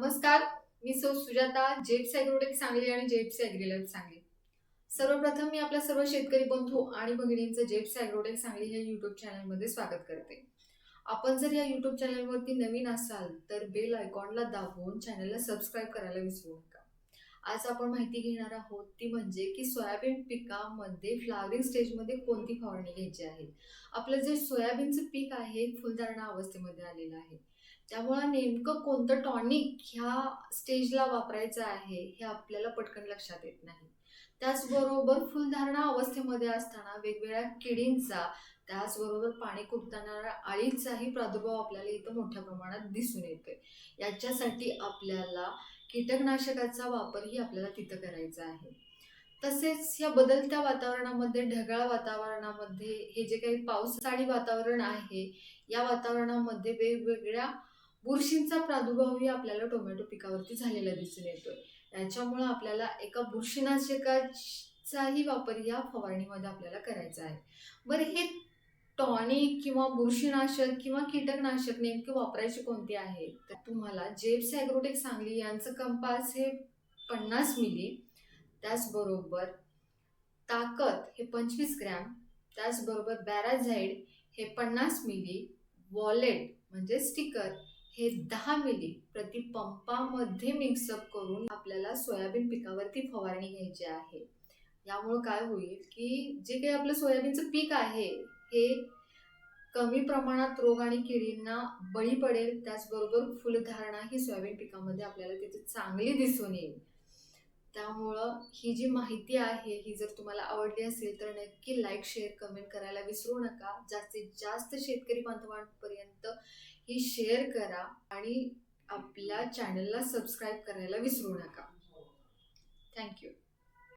नमस्कार. मी सौ सुजाता जेप्स ॲग्रोटेक सांगली आणि जेप्स ॲग्रीलाईफ सांगली. सर्वप्रथम मी आपल्या सर्व शेतकरी बंधू आणि भगिनींचं जेप्स ॲग्रोटेक सांगली या यूट्यूब चॅनलमध्ये स्वागत करते. आपण जर या यूट्यूब चॅनलवरती नवीन असाल तर बेल आयकॉनला दाबून चॅनलला सबस्क्राईब करायला विसरू नका. आज आपण माहिती घेणार आहोत ती म्हणजे की सोयाबीन पिकामध्ये फ्लावरिंग स्टेजमध्ये कोणती फवारणी घ्यायची आहे? आपलं जे सोयाबीनचं पीक आहे फुलधारणा अवस्थेमध्ये आलेलं आहे. त्यामुळे नेमकं कोणतं टॉनिक ह्या स्टेजला वापरायचं आहे हे आपल्याला पटकन लक्षात येत नाही. त्याचबरोबर फुलधारणा अवस्थेमध्ये असताना वेगवेगळ्या किडींचा त्याचबरोबर पाणी कुरताना अळीचाही प्रादुर्भाव आपल्याला इथं मोठ्या प्रमाणात दिसून येतोय. याच्यासाठी आपल्याला कीटकनाशकाचा वापरही आपल्याला तिथं करायचा आहे. तसेच या बदलत्या वातावरणामध्ये ढगाळ वातावरणामध्ये हे जे काही पावसाळी वातावरण आहे या वातावरणामध्ये वेगवेगळ्या बुरशींचा प्रादुर्भावही आपल्याला टोमॅटो पिकावरती झालेला दिसून येतोय. त्याच्यामुळं आपल्याला एका बुरशीनाशकाचाही वापर या फवारणीमध्ये आपल्याला करायचा आहे. बरं हे टॉनिक किंवा बुरशीनाशक किंवा कीटकनाशक नेमके वापरायचे कोणते आहे? तर तुम्हाला जेप्स ॲग्रोटेक सांगली यांचं कंपास हे पन्नास मिली त्याचबरोबर ताकद हे पंचवीस ग्रॅम त्याचबरोबर बॅराझाईड हे पन्नास मिली वॉलेट म्हणजे स्टिकर हे दहा मिली प्रति पंपामध्ये मिक्सअप करून आपल्याला सोयाबीन पिकावरती फवारणी घ्यायची आहे. यामुळं काय होईल की जे काही आपलं सोयाबीनचं पीक आहे हे कमी प्रमाणात रोग आणि किडींना बळी पडेल त्याचबरोबर फुलधारणा ही सोयाबीन पिकामध्ये आपल्याला तिथे चांगली दिसून येईल. त्यामुळं ही जी माहिती आहे ही जर तुम्हाला आवडली असेल तर नक्की लाईक शेअर कमेंट करायला विसरू नका. जास्तीत जास्त शेतकरी बांधवांपर्यंत ही शेअर करा आणि आपल्या चॅनलला सबस्क्राईब करायला विसरू नका. थँक्यू